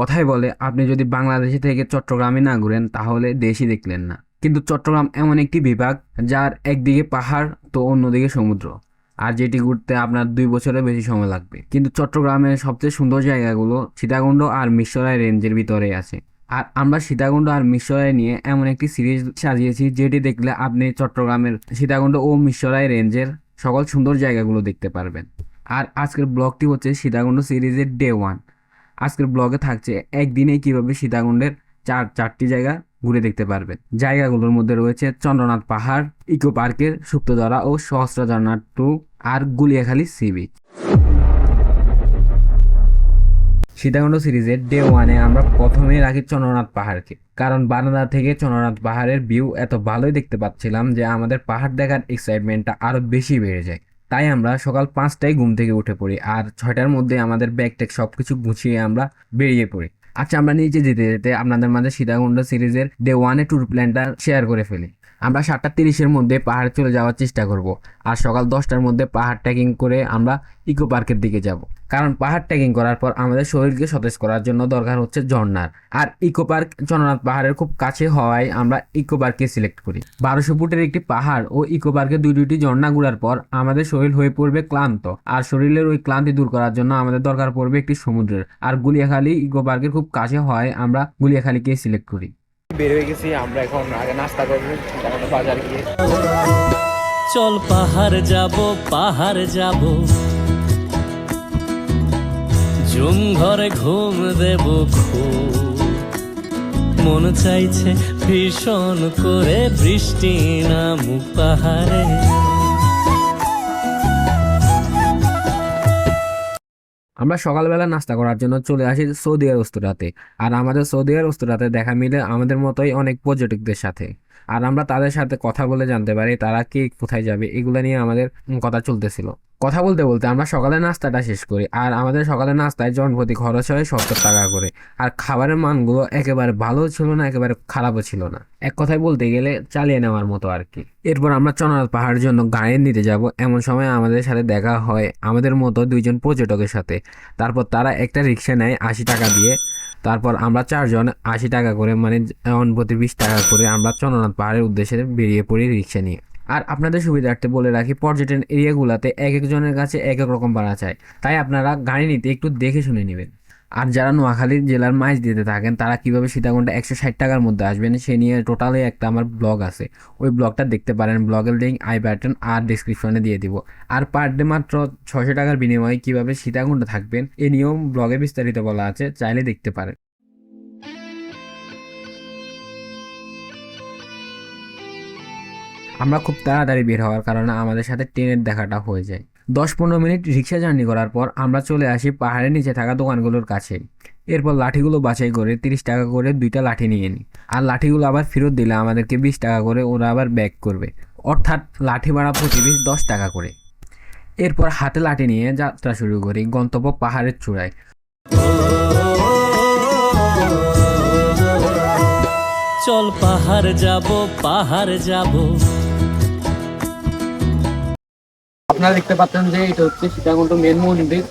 কথাই বলে, আপনি যদি বাংলাদেশে থেকে চট্টগ্রামে না ঘুরেন, তাহলে দেশই দেখলেন না। কিন্তু চট্টগ্রাম এমন একটি বিভাগ, যার একদিকে পাহাড়, তো অন্যদিকে সমুদ্র। আর যেটি ঘুরতে আপনার দুই বছরের বেশি সময় লাগবে। কিন্তু চট্টগ্রামের সবচেয়ে সুন্দর জায়গাগুলো সীতাকুণ্ড আর মিশরাই রেঞ্জের ভিতরে আছে। আর আমরা সীতাকুণ্ড আর মিশরাই নিয়ে এমন একটি সিরিজ সাজিয়েছি, যেটি দেখলে আপনি চট্টগ্রামের সীতাকুণ্ড ও মিশরাই রেঞ্জের সকল সুন্দর জায়গাগুলো দেখতে পারবেন। আর আজকের ব্লগটি হচ্ছে সীতাকুণ্ড সিরিজের ডে ওয়ান। আজকের ব্লগে থাকছে একদিনে কীভাবে সীতাকুণ্ডের চার, চারটি জায়গা ঘুরে দেখতে পারবেন। জায়গাগুলোর মধ্যে রয়েছে চন্দ্রনাথ পাহাড়, ইকো পার্কের সুপ্তধরা ও সহস্রজনা টু আর গুলিয়াখালী সি বিচ। সীতাকুণ্ড সিরিজের ডে ওয়ানে আমরা প্রথমেই রাখি চন্দ্রনাথ পাহাড়কে। কারণ বারান্দা থেকে চন্দ্রনাথ পাহাড়ের ভিউ এত ভালোই দেখতে পাচ্ছিলাম যে আমাদের পাহাড় দেখার এক্সাইটমেন্টটা আরও বেশি বেড়ে যায়। তাই আমরা সকাল পাঁচটায় ঘুম থেকে উঠে পড়ি আর ছয়টার মধ্যে আমাদের ব্যাগ ট্যাগ সব কিছু গুছিয়ে আমরা বেরিয়ে পড়ি। আচ্ছা আমরা নিচে যেতে যেতে আপনাদের মাঝে সীতাকুণ্ড সিরিজের ডে ওয়ানে ট্যুর প্ল্যানটা শেয়ার করে ফেলি। আমরা সাতটা তিরিশের মধ্যে পাহাড় চলে যাওয়ার চেষ্টা করব আর সকাল দশটার মধ্যে পাহাড় ট্রেকিং করে আমরা ইকো পার্কের দিকে যাব। কারণ পাহাড় ট্রেকিং করার পর আমাদের শরীরকে সতেজ করার জন্য দরকার হচ্ছে ঝর্ণার। আর ইকো পার্ক চন্দ্রনাথ পাহাড়ের খুব কাছে হওয়ায় আমরা ইকো পার্ককে সিলেক্ট করি। বারোশো ফুটের একটি পাহাড় ও ইকো পার্কে দুই দুইটি ঝর্ণা ঘোরার পর আমাদের শরীর হয়ে পড়বে ক্লান্ত। আর শরীরের ওই ক্লান্তি দূর করার জন্য আমাদের দরকার পড়বে একটি সমুদ্রের। আর গুলিয়াখালী ইকো পার্কের খুব কাছে হওয়ায় আমরা গুলিয়াখালীকে সিলেক্ট করি। বের হয়ে গেছি আমরা এখন আগে নাস্তা করব বাজারে গিয়ে। চল পাহাড় যাব পাহাড় যাব। জুম ঘরে ঘুম দেব মন চাইছে ভীষণ করে বৃষ্টি নামুক পাহাড়ে। আমরা সকালবেলা নাস্তা করার জন্য চলে আসি সৌদি আরব রেস্তোরাঁতে আর আমাদের সৌদি আরব রেস্তোরাঁতে দেখা মিলে আমাদের মতোই অনেক পর্যটকদের সাথে। আর আমরা তাদের সাথে কথা বলে জানতে পারি তারা কে কোথায় যাবে, এগুলো নিয়ে আমাদের কথা চলতেছিল। কথা বলতে বলতে আমরা সকালে নাস্তাটা শেষ করি, আর আমাদের সকালে নাস্তায় জনপ্রতি খরচ হয় সত্তর টাকা করে। আর খাবারের মানগুলো একেবারে ভালো ছিল না, একেবারে খারাপও ছিল না। এক কথায় বলতে গেলে চালিয়ে নেওয়ার মতো আর কি। এরপর আমরা চন্দ্রনাথ পাহাড়ের জন্য গাড়ি নিতে যাব। এমন সময় আমাদের সাথে দেখা হয় আমাদের মতো দুইজন পর্যটকের সাথে। তারপর তারা একটা রিক্সা নেয় আশি টাকা দিয়ে। তারপর আমরা চারজন আশি টাকা করে মানে জন প্রতি বিশ টাকা করে আমরা চন্দ্রনাথ পাহাড়ের উদ্দেশ্যে বেরিয়ে পড়ি রিক্সা নিয়ে। আর আপনাদের সুবিধার্থে বলে রাখি, পর্যটন এরিয়াগুলোতে এক একজনের কাছে এক এক রকম ভাড়া চায় তাই আপনারা গাড়ি নিতে একটু দেখে শুনে নেবেন। আর যারা নোয়াখালী জেলার মাইজ দিতে থাকেন, তারা কীভাবে সীতাকুণ্ডে একশো ষাট টাকার মধ্যে আসবেন, সে নিয়ে টোটালি একটা আমার ব্লগ আছে। ওই ব্লগটা দেখতে পারেন, ব্লগের লিঙ্ক আই ব্যাটন আর ডিসক্রিপশনে দিয়ে দিব। আর পার ডে মাত্র ছশো টাকার বিনিময়ে কীভাবে সীতাকুণ্ডে থাকবেন, এ নিয়েও ব্লগে বিস্তারিত বলা আছে, চাইলে দেখতে পারেন। আমরা খুব তাড়াতাড়ি বের হওয়ার কারণে আমাদের সাথে ট্রেনের দেখাটা হয়ে যায়। দশ পনেরো মিনিট রিক্সা জার্নি করার পর আমরা চলে আসি পাহাড়ের নিচে থাকা দোকানগুলোর কাছে। এরপর লাঠিগুলো বাছাই করে তিরিশ টাকা করে দুইটা লাঠি নিয়ে নিই আর লাঠিগুলো আবার ফেরত দিলে আমাদেরকে বিশ টাকা করে ওরা আবার ব্যাক করবে। অর্থাৎ লাঠি ভাড়া প্রতি পিস দশ টাকা করে। এরপর হাতে লাঠি নিয়ে যাত্রা শুরু করি গন্তব্য পাহাড়ের চূড়ায়। চল পাহাড় যাব পাহাড় যাব। আপনারা দেখতে পাচ্ছেন যে এটা হচ্ছে সীতাকুণ্ড মেন মন্দির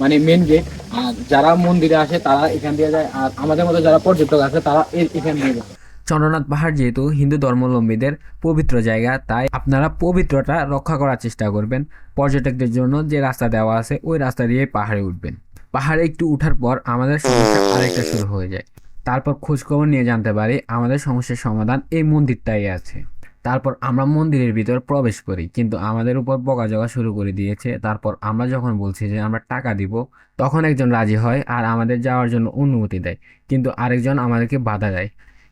মানে মেন গেট আর যারা মন্দিরে আসে, তারা এখান দিয়ে যায়। আর আমাদের মতো যারা পর্যটক আছে তারা এখান দিয়ে যায়। চন্দ্রনাথ পাহাড় যেহেতু হিন্দু ধর্মাবলম্বীদের পবিত্র জায়গা, তাই আপনারা পবিত্রটা রক্ষা করার চেষ্টা করবেন। পর্যটকদের জন্য যে রাস্তা দেওয়া আছে, ওই রাস্তা দিয়ে পাহাড়ে উঠবেন। পাহাড়ে একটু উঠার পর আমাদের সমস্যা আরেকটা শুরু হয়ে যায়। তারপর খোঁজখবর নিয়ে জানতে পারি, আমাদের সমস্যার সমাধান এই মন্দিরটাই আছে। তারপর আমরা মন্দিরের ভিতর প্রবেশ করি, কিন্তু আমাদের উপর বকাঝকা শুরু করে দিয়েছে। তারপর আমরা যখন বলছি যে আমরা টাকা দিব, তখন একজন রাজি হয় আর আমাদের যাওয়ার জন্য অনুমতি দেয়, কিন্তু আরেকজন আমাদেরকে বাধা দেয়।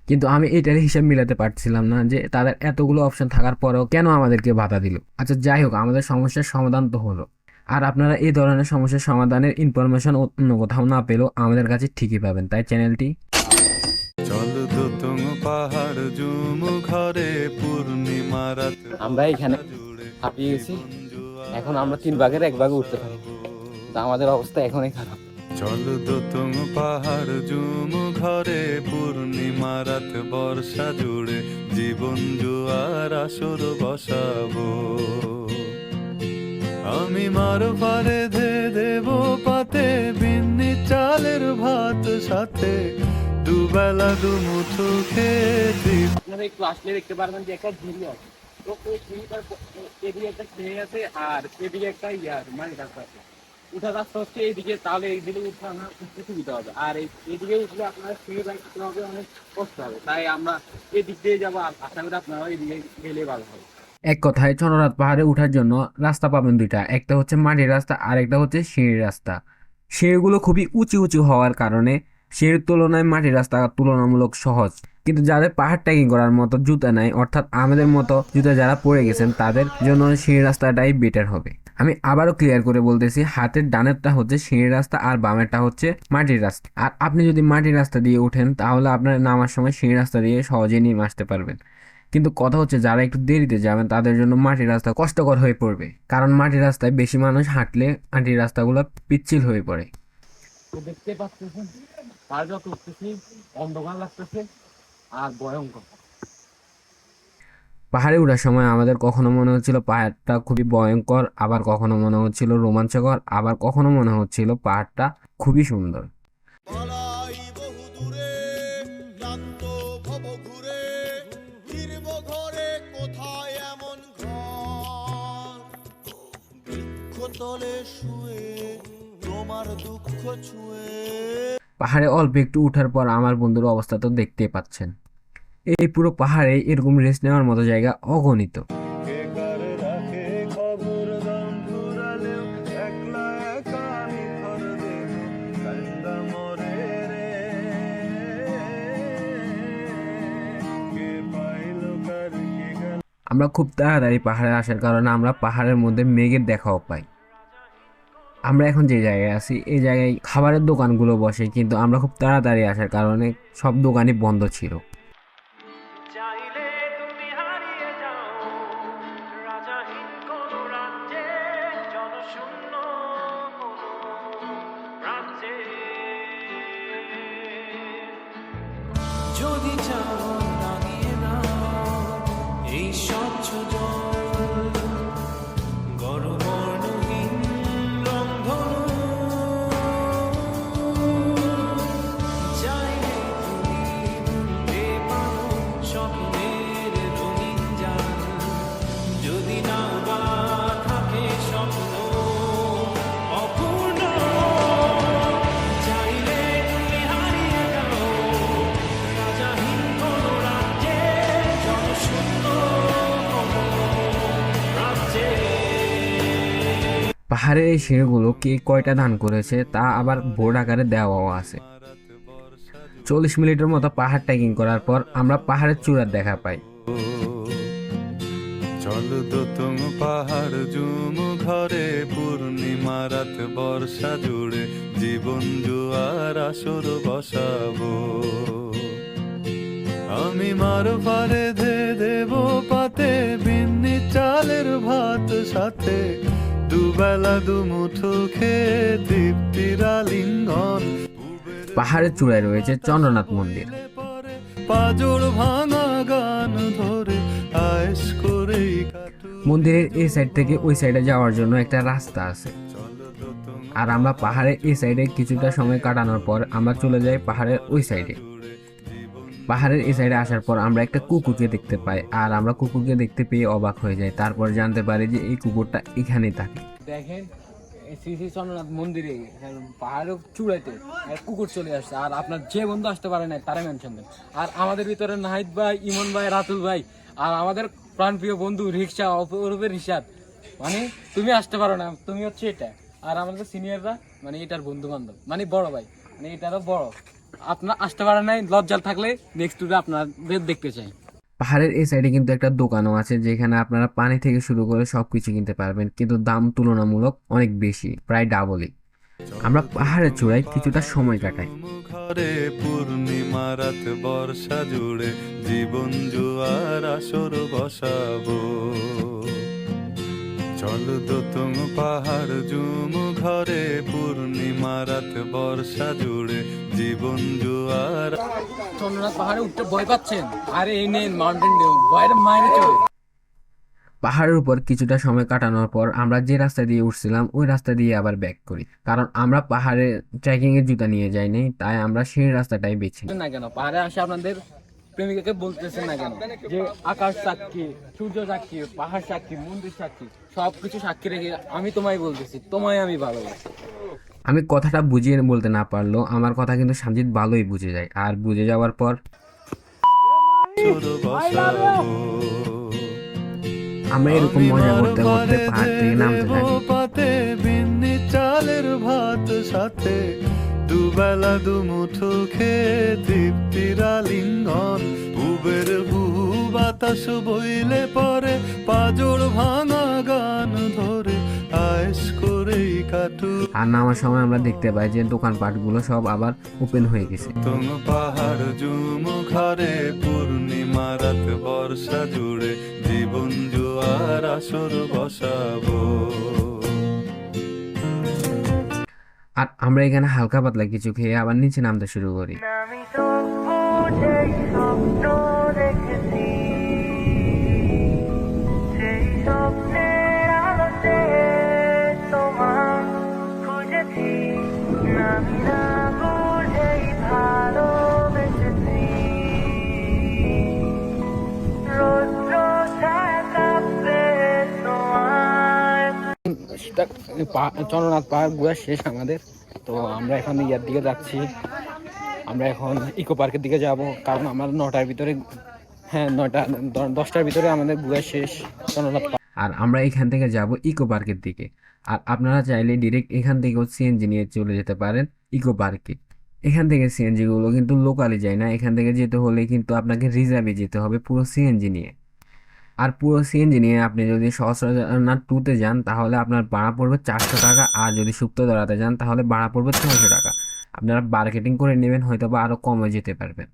কিন্তু আমি এটার হিসাব মিলাতে পারছিলাম না যে তাদের এতগুলো অপশন থাকার পরেও কেন আমাদেরকে বাধা দিল। আচ্ছা যাই হোক, আমাদের সমস্যার সমাধান তো হলো। আর আপনারা এই ধরনের সমস্যার সমাধানের ইনফরমেশন অন্য কোথাও না পেলেও আমাদের কাছে ঠিকই পাবেন, তাই চ্যানেলটি পাহাড় জুম ঘরে পূর্ণিমা রাত। আমরা এখানে হাঁপিয়ে গেছি। এখন আমরা তিন ভাগের এক ভাগে উঠতে পারি তা আমাদের অবস্থা এখনই খারাপ। চল দোতং পাহাড় জুম ঘরে পূর্ণিমা রাত। বর্ষা জুড়ে জীবন জুয়ার আসর বসাবো। আমি মার পারে ধে দেব পাতে বিন্নি চালের ভাত সাথে। দুবেলা দুমুঠো খেতে। আপনারা একটু আসলে দেখতে পারবেন যে একটা ঝিরি আছে। তো ওই ঝিরিটার এদিকে একটা সিঁড়ি আছে আর এদিকে একটা ইয়ার মানে রাস্তা আছে। উঠা রাস্তা হচ্ছে এইদিকে তাহলে এইদিকে উঠে আমরা উঠতে সুবিধা হবে। আর এই এদিকে উঠলে আপনার সিঁড়ি বাইক উঠতে হবে অনেক কষ্ট হবে। তাই আমরা এদিক দিয়ে যাব আর আশা করি আপনারা এদিকে গেলে ভালো হবে। এক কথায় চন্দ্রনাথ পাহাড়ে ওঠার জন্য রাস্তা পাবেন দুইটা। একটা হচ্ছে মাটির রাস্তা আর একটা হচ্ছে সিঁড়ির রাস্তা। সিঁড়িগুলো খুবই উঁচু উঁচু হওয়ার কারণে সিঁড়ির তুলনায় মাটির রাস্তা তুলনামূলক সহজ। কিন্তু যাদের পাহাড় ট্রেকিং করার মতো জুতা নাই, অর্থাৎ আমাদের মতো জুতা যারা পরে গেছেন, তাদের জন্য সিঁড়ি রাস্তাটাই বেটার হবে। আমি আবারও ক্লিয়ার করে বলতেছি, হাতের ডানেরটা হচ্ছে সিঁড়ির রাস্তা আর বামেরটা হচ্ছে মাটির রাস্তা। আর আপনি যদি মাটির রাস্তা দিয়ে ওঠেন তাহলে আপনার নামার সময় সিঁড়ি রাস্তা দিয়ে সহজেই নেমে আসতে পারবেন। কিন্তু কথা হচ্ছে, যারা একটু দেরিতে যাবেন, তাদের জন্য মাটির রাস্তা কষ্টকর হয়ে পড়বে। কারণ মাটির রাস্তায় বেশি মানুষ হাঁটলে মাটির রাস্তাগুলো পিচ্ছিল হয়ে পড়ে। দেখতে পাচ্ছেন? পাহাড় যত উঠতেছি অন্ধকার লাগতেছে আর ভয়ঙ্কর। পাহাড়ে ওঠার সময় আমাদের কখনো মনে হচ্ছিল পাহাড়টা খুবই ভয়ঙ্কর আবার কখনো মনে হচ্ছিল রোমাঞ্চকর আবার কখনো মনে হচ্ছিল পাহাড়টা খুবই সুন্দর। শুয়ে তোমার দুঃখ ছুঁয়ে পাহাড়ে অল্প একটু উঠার পর আমার বন্ধুর অবস্থা তো দেখতেই পাচ্ছেন। এই পুরো পাহাড়ে এরকম রেস্ট নেওয়ার মতো জায়গা অগণিত। আমরা খুব তাড়াতাড়ি পাহাড়ে আসার কারণে আমরা পাহাড়ের মধ্যে মেঘের দেখাও পাই। আমরা এখন যে জায়গায় আছি, এই জায়গায় খাবারের দোকানগুলো বসে, কিন্তু আমরা খুব তাড়াতাড়ি আসার কারণে সব দোকানই বন্ধ ছিল। চাইলে পাহাড়ের এই সিঁড়িগুলো কে কয়টা দান করেছে তা আবার বোর্ড আকারে দেওয়াও আছে। চল্লিশ মিনিটের মতো পাহাড় ট্রেকিং করার পর আমরা পাহাড়ের চূড়ার দেখা পাই। চল দোতং পাহাড় জুম ঘরে, পূর্ণিমা রাত বর্ষা জুড়ে, জীবন জুয়ার আসর বসাবো। আমি মার পারে ধে দেব পাতে, বিন্নি চালের ভাত সাথে। দুবেলা দুমুঠো খেয়ে তৃপ্তির আলিঙ্গন। পাহাড়ের চূড়ায় রয়েছে চন্দ্রনাথ মন্দির। পাজর ভাঙা গান ধরে আয়েস করেই মন্দিরের এই সাইড থেকে ওই সাইডে যাওয়ার জন্য একটা রাস্তা আছে। আর আমরা পাহাড়ের এই সাইডে কিছুটা সময় কাটানোর পর আমরা চলে যাই পাহাড়ের ওই সাইডে পাহাড়ের এই সাইডে আসার পর আমরা একটা কুকুরকে দেখতে পাই আর আমরা কুকুরকে দেখতে পেয়ে অবাক হয়ে যাই। তারপর জানতে পারি যে এই কুকুরটা এখানেই থাকে। দেখেন শ্রী শ্রী চন্দ্রনাথ মন্দিরে পাহাড়ের চূড়াইতে কুকুর চলে আসছে। আর আপনার যে বন্ধু আসতে পারে না তারা মেনশন দেন। আর আমাদের ভিতরে নাহিদ ভাই, ইমন ভাই, রাতুল ভাই, আর আমাদের প্রাণপ্রিয় বন্ধু রিক্সা অপরূপে রিসাদ মানে তুমি আসতে পারো না, তুমি হচ্ছে এটা। আর আমাদের সিনিয়ররা মানে এটার বন্ধু বান্ধব মানে বড় ভাই মানে এটারও বড়। আপনার আসতে পারে নাই লজ্জাল থাকলে নেক্সট টুরে আপনাদের দেখতে চাই। পাহাড়ের এই সাইডে কিন্তু একটা দোকানও আছে যেখানে আপনারা পানি থেকে শুরু করে সব কিছু কিনতে পারবেন, কিন্তু দাম তুলনামূলক অনেক বেশি, প্রায় ডাবলই আমরা পাহাড়ের চূড়ায় কিছুটা সময় কাটাই। বর্ষা জুড়ে জীবন জুয়ার আসর বসাবো। চল দোতং পাহাড় জুম ঘরে পূর্ণিমা রাত বর্ষা জুড়ে জীবন জুয়ার। চন্দ্রনাথ পাহাড়ে উঠতে ভয় পাচ্ছেন? আরে এই নেন মাউন্টেন ডিউ ভয়ের মায়ের চলে। পাহাড়ের উপর কিছুটা সময় কাটানোর পর আমরা যে রাস্তা দিয়ে উঠছিলাম ওই রাস্তা দিয়ে আবার ব্যাক করি। কারণ আমরা পাহাড়ে ট্রেকিং এর জুতা নিয়ে যাইনি তাই আমরা সেই রাস্তাটাই বেছি না কেন পাহাড়ে আসে আপনাদের প্রেমিকাকে বলতেছেন না কেন? যে আকাশ সাক্ষী সূর্য সাক্ষী পাহাড় সাক্ষী মন্দির সাক্ষী সবকিছু সাক্ষী রেখে আমি তোমায় বলতেছি তোমায় আমি ভালোবাসি। আমি কথাটা বুঝিয়ে বলতে না পারলেও আমার কথা কিন্তু সঞ্জিত ভালোই বুঝে যায়। আর বুঝে যাওয়ার পর আমরা এরকম মজা করতে করতে পাহাড় থেকে নামতে থাকি। দুবেলা দুমুঠো খেয়ে তৃপ্তির আলিঙ্গন উবের বুহু বাতাস বইলে পরে পাজর ভাঙা গান ধরে আয়েস করেই কাটু। আর নামার সময় আমরা দেখতে পাই যে দোকানপাটগুলো সব আবার ওপেন হয়ে গেছে। তুম পাহাড় জুম ঘরে পূর্ণিমা রাত বর্ষা জুড়ে জীবন জোয়ার আসর বসাবো। আর আমরা এখানে হালকা পাতলা কিছু খেয়ে আবার নিচে নামতে শুরু করি। চন্দ্রনাথ পাহাড় ঘোরা শেষ আমাদের। তো আমরা এখন ইয়ার দিকে যাচ্ছি। আমরা এখন ইকো পার্কের দিকে যাব। কারণ আমরা নটার ভিতরে হ্যাঁ নয়টা দ- দশটার ভিতরে আমাদের ঘোরা শেষ চন্দ্রনাথ আর আমরা এখান থেকে যাব ইকো পার্কের দিকে। আর আপনারা চাইলে ডিরেক্ট এখান থেকেও সিএনজি নিয়ে চলে যেতে পারেন ইকো পার্কে। এখান থেকে সিএনজিগুলো কিন্তু লোকালে যায় না। এখান থেকে যেতে হলে কিন্তু আপনাকে রিজার্ভে যেতে হবে পুরো সিএনজি নিয়ে। আর পুরো সিএনজি নিয়ে আপনি যদি সহস্রনাথ টুতে যান, তাহলে আপনার ভাড়া পড়বে চারশো টাকা। আর যদি সুপ্তধরাতে যান, তাহলে ভাড়া পড়বে ছয়শো টাকা। আপনারা মার্কেটিং করে নেবেন হয়তো বা আরও কমে যেতে পারবেন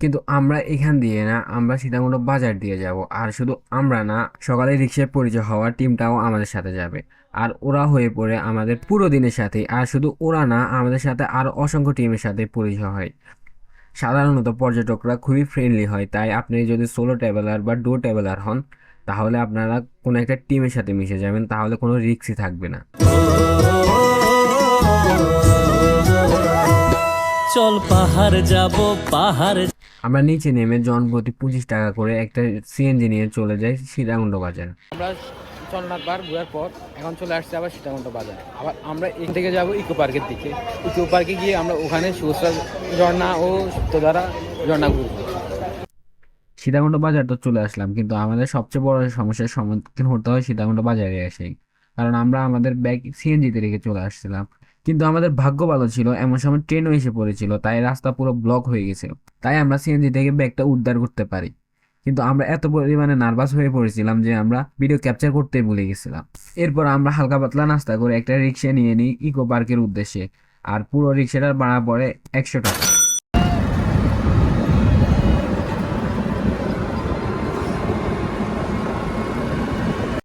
কিন্তু আমরা এখান দিয়ে না, আমরা সীতাকুণ্ড বাজার দিয়ে যাব। আর শুধু আমরা না, সকালে রিক্সায় পরিচয় হওয়া টিমটাও আমাদের সাথে যাবে। আর ওরা হয়ে পড়ে আমাদের পুরো দিনের সাথে আর শুধু ওরা না, আমাদের সাথে আরও অসংখ্য টিমের সাথে পরিচয় হয়। সাধারণত পর্যটকরা খুবই ফ্রেন্ডলি হয় তাই আপনি যদি সোলো ট্রাভেলার বা ডো ট্রাভেলার হন তাহলে আপনারা কোনো একটা টিমের সাথে মিশে যাবেন তাহলে কোনো রিস্কই থাকবে না। চল পাহাড় যাব পাহাড় আমরা নিচে নেমে জন প্রতি পঁচিশ টাকা করে একটা সিএনজি নিয়ে চলে যাই সীতাকুণ্ড বাজার আমরা চন্দ্রনাথ পাহাড় ঘোরার পর এখন চলে আসছে আবার সীতাকুণ্ড বাজার। আবার আমরা এখান থেকে যাব ইকো পার্কের দিকে। ইকো পার্কে গিয়ে আমরা ওখানে সুস্রা ঝর্ণা ও সুপ্তধারা ঝর্ণা ঘুরবো। সীতাকুণ্ড বাজার তো চলে আসলাম, কিন্তু আমাদের সবচেয়ে বড় সমস্যার সম্মুখীন হতে হয় সীতাকুণ্ড বাজারে এসেই। কারণ আমরা আমাদের ব্যাগ সিএনজিতে রেখে চলে আসছিলাম। কিন্তু আমাদের ভাগ্য ভালো ছিল, এমন সময় ট্রেনও এসে পড়েছিল, তাই রাস্তা পুরো ব্লক হয়ে গেছিল তাই আমরা সিএনজি থেকে ব্যাগটা উদ্ধার করতে পারি। কিন্তু আমরা এত পরিমাণে নার্ভাস হয়ে পড়েছিলাম যে আমরা ভিডিও ক্যাপচার করতে ভুলে গেছিলাম। এরপর আমরা হালকা পাতলা নাস্তা করে একটা রিক্সা নিয়ে নিই ইকো পার্কের উদ্দেশ্যে। আর পুরো রিক্সাটার ভাড়া পড়ে একশো টাকা।